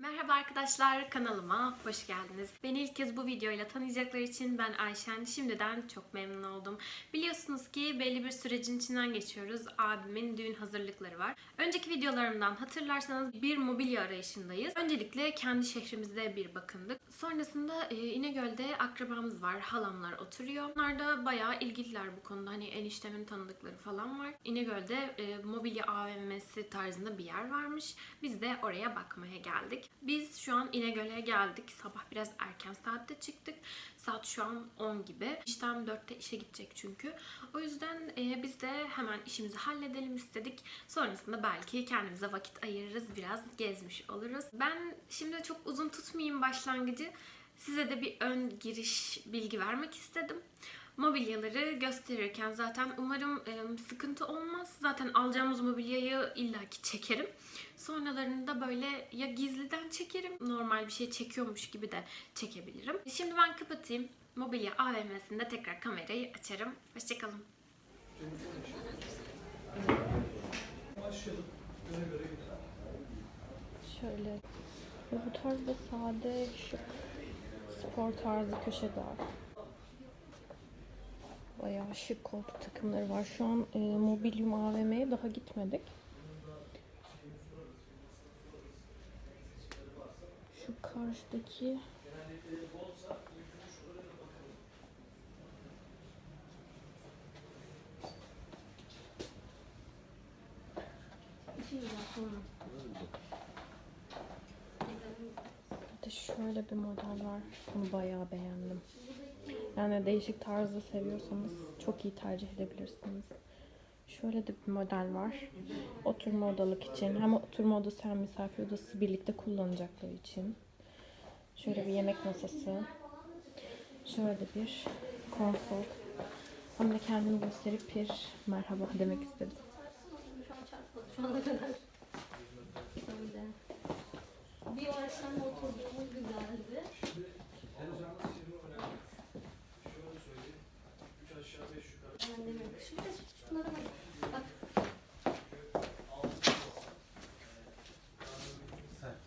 Merhaba arkadaşlar kanalıma hoş geldiniz. Beni ilk kez bu videoyla tanıyacaklar için ben Ayşen. Şimdiden çok memnun oldum. Biliyorsunuz ki belli bir sürecin içinden geçiyoruz. Abimin düğün hazırlıkları var. Önceki videolarımdan hatırlarsanız bir mobilya arayışındayız. Öncelikle kendi şehrimizde bir bakındık. Sonrasında e, İnegöl'de akrabamız var. Halamlar oturuyor. Onlar da bayağı ilgililer bu konuda. Hani eniştemin tanıdıkları falan var. İnegöl'de e, mobilya AVM'si tarzında bir yer varmış. Biz de oraya bakmaya geldik. Biz şu an İnegöl'e geldik. Sabah biraz erken saatte çıktık. Saat şu an 10 gibi. İşten 4'te işe gidecek çünkü. O yüzden e, biz de hemen işimizi halledelim istedik. Sonrasında belki kendimize vakit ayırırız. Biraz gezmiş oluruz. Ben şimdi çok uzun tutmayayım başlangıcı. Size de bir ön giriş bilgi vermek istedim. Mobilyaları gösterirken zaten umarım sıkıntı olmaz. Zaten alacağımız mobilyayı illaki çekerim. Sonralarında böyle ya gizliden çekerim, normal bir şey çekiyormuş gibi de çekebilirim. Şimdi ben kapatayım. Mobilya AVM'sinde tekrar kamerayı açarım. Hoşçakalın. Şöyle bu tarzda sade, şık, spor tarzı köşeler. Bayağı şık koltuk takımları var. Şu an e, Mobilyum AVM'ye daha gitmedik. Şu karşıdaki Bir de şöyle bir model var. Bunu bayağı beğendim. Yani değişik tarzı seviyorsanız çok iyi tercih edebilirsiniz. Şöyle de bir model var. Oturma odalık için. Hem oturma odası hem misafir odası birlikte kullanacakları için. Şöyle bir yemek masası. Şöyle bir konsol. Hem de kendimi gösterip bir merhaba demek istedim. Şu an çarpmadı şu ana kadar. Öyle. Bir o akşam oturduğumuz güzeldi. Anneme şimdi de şunlara bak. Bak.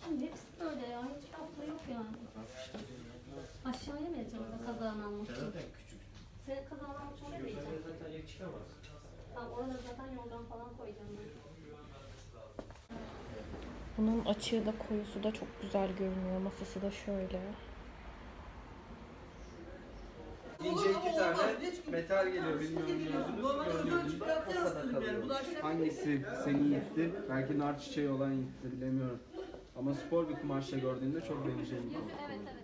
Şimdi hepsi böyle ya. Hiç altı yok yani. Aşağıya mı edeceğim mesela kazağını almak için? Senin kazağını almak için oraya mı edeceğim? Tamam orada zaten yoldan falan koyacağım ben. Bunun açığı da koyusu da çok güzel görünüyor. Masası da şöyle. İnce iki tane metal geliyor bilmiyorum gördünüz mü? Kasada kalıyor. Hangisi seni yitti? Belki nar çiçeği olan yitti bilemiyorum. Ama spor bir kumaşla gördüğünde çok beğeneceğim bir koltuk. Evet evet.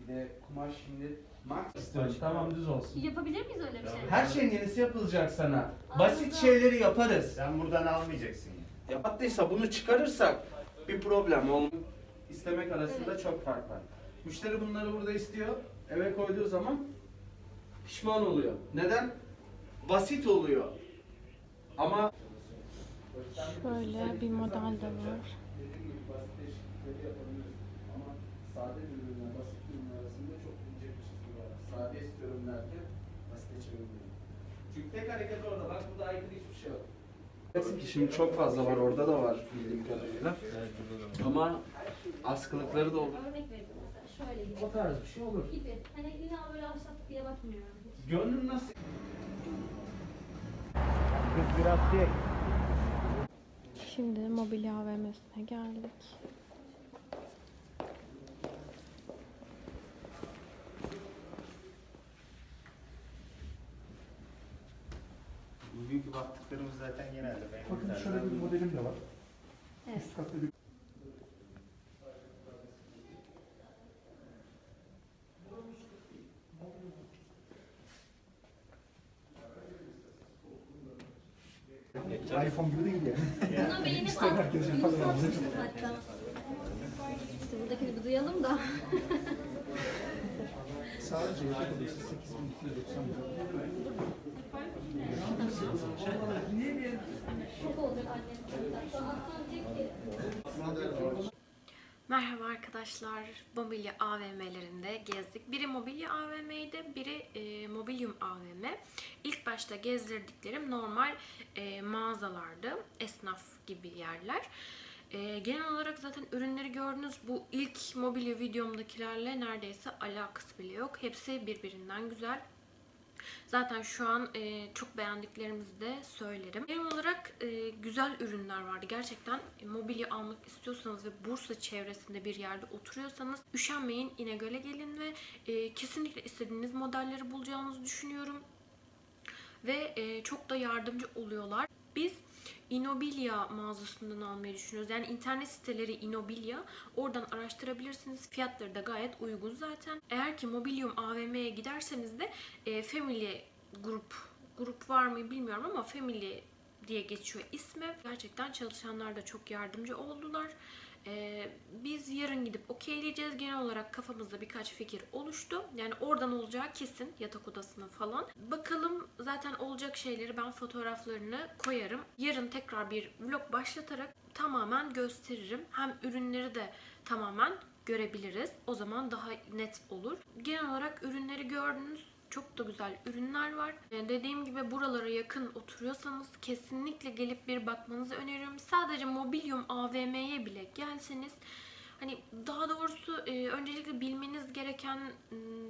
Bir de kumaş şimdi max istiyorum. Tamam düz olsun. Yapabilir miyiz öyle bir şey? Her şeyin yenisi yapılacak sana. Basit şeyleri yaparız. Sen buradan almayacaksın. Yaptıysa bunu çıkarırsak bir problem olmaz. İstemek arasında çok fark var. Müşteri bunları burada istiyor. Eve koyduğu zaman pişman oluyor. Neden? Basit oluyor. Ama Şöyle bir model de var. sade ürünler, basit ürünler arasında çok ince bir çizgi var. Sade istiyorum derken basite çevirmiyorum. Çünkü tek hareket orada. Bak burada aykırı hiçbir şey yok. ki şimdi çok fazla var. Orada da var bildiğim kadarıyla. Ama askılıkları da olur. Örnek verdim mesela şöyle gibi. O tarz bir şey olur. Gibi. Hani illa böyle ahşap diye bakmıyorum. hiç. Gönlün nasıl? Biraz şey. Şimdi mobilya AVM'sine geldik. Bugünkü baktıklarımız zaten genelde benim Bakın şöyle bir modelim de var. Evet. Üst katlı bir iPhone gibi değil yani. Buna beğenip İsteyen herkes yapar yani. satmıştım hatta. İşte buradakini bir duyalım da. Sadece yatak odası 8290 lira. Şok olacak annem. Şu an diyecek ki Merhaba arkadaşlar. mobilya AVM'lerinde gezdik. Biri mobilya AVM'ydi, biri e, mobilyum AVM. İlk başta gezdirdiklerim normal e, mağazalardı, esnaf gibi yerler. E, genel olarak zaten ürünleri gördünüz. Bu ilk mobilya videomdakilerle neredeyse alakası bile yok. Hepsi birbirinden güzel. Zaten şu an e, çok beğendiklerimizi de söylerim. Genel olarak e, güzel ürünler vardı. Gerçekten e, mobilya almak istiyorsanız ve Bursa çevresinde bir yerde oturuyorsanız üşenmeyin İnegöl'e gelin ve e, kesinlikle istediğiniz modelleri bulacağınızı düşünüyorum. Ve e, çok da yardımcı oluyorlar. Biz Inobilya mağazasından almayı düşünüyoruz. Yani internet siteleri Inobilya. Oradan araştırabilirsiniz. Fiyatları da gayet uygun zaten. Eğer ki Mobilium AVM'ye giderseniz de e, Family grup grup var mı bilmiyorum ama Family diye geçiyor ismi. Gerçekten çalışanlar da çok yardımcı oldular. Ee, biz yarın gidip okeyleyeceğiz. Genel olarak kafamızda birkaç fikir oluştu. Yani oradan olacağı kesin yatak odasına falan. Bakalım zaten olacak şeyleri ben fotoğraflarını koyarım. Yarın tekrar bir vlog başlatarak tamamen gösteririm. Hem ürünleri de tamamen görebiliriz. O zaman daha net olur. Genel olarak ürünleri gördünüz. Çok da güzel ürünler var. Yani dediğim gibi buralara yakın oturuyorsanız kesinlikle gelip bir bakmanızı öneriyorum. Sadece Mobilium AVM'ye bile gelseniz Hani daha doğrusu e, öncelikle bilmeniz gereken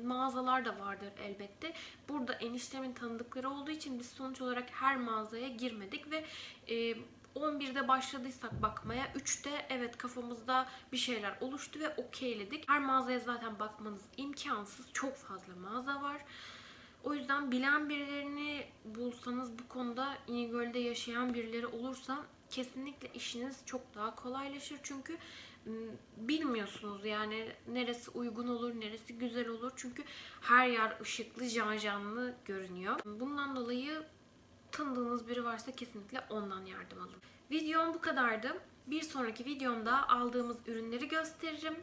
mağazalar da vardır elbette. Burada eniştemin tanıdıkları olduğu için biz sonuç olarak her mağazaya girmedik ve e, 11'de başladıysak bakmaya 3'te evet kafamızda bir şeyler oluştu ve okeyledik. Her mağazaya zaten bakmanız imkansız. Çok fazla mağaza var. O yüzden bilen birilerini bulsanız bu konuda İnegöl'de yaşayan birileri olursa kesinlikle işiniz çok daha kolaylaşır. Çünkü bilmiyorsunuz yani neresi uygun olur, neresi güzel olur. Çünkü her yer ışıklı, janjanlı görünüyor. Bundan dolayı tanıdığınız biri varsa kesinlikle ondan yardım alın. Videom bu kadardı. Bir sonraki videomda aldığımız ürünleri gösteririm.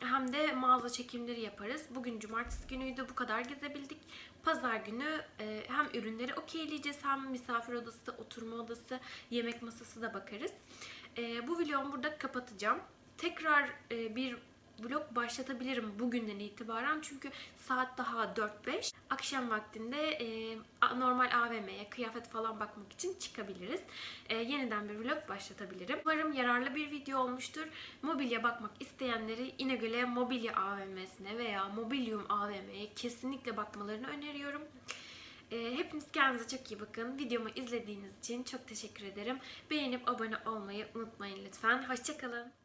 Hem de mağaza çekimleri yaparız. Bugün cumartesi günüydü. Bu kadar gezebildik. Pazar günü e, hem ürünleri okeyleyeceğiz hem misafir odası, oturma odası, yemek masası da bakarız. E, bu videomu burada kapatacağım. Tekrar e, bir vlog başlatabilirim bugünden itibaren çünkü saat daha 4-5. Akşam vaktinde e, normal AVM'ye kıyafet falan bakmak için çıkabiliriz. E, yeniden bir vlog başlatabilirim. Umarım yararlı bir video olmuştur. Mobilya bakmak isteyenleri İnegöl'e Mobilya AVM'sine veya Mobilium AVM'ye kesinlikle bakmalarını öneriyorum. E, hepiniz kendinize çok iyi bakın. Videomu izlediğiniz için çok teşekkür ederim. Beğenip abone olmayı unutmayın lütfen. Hoşçakalın.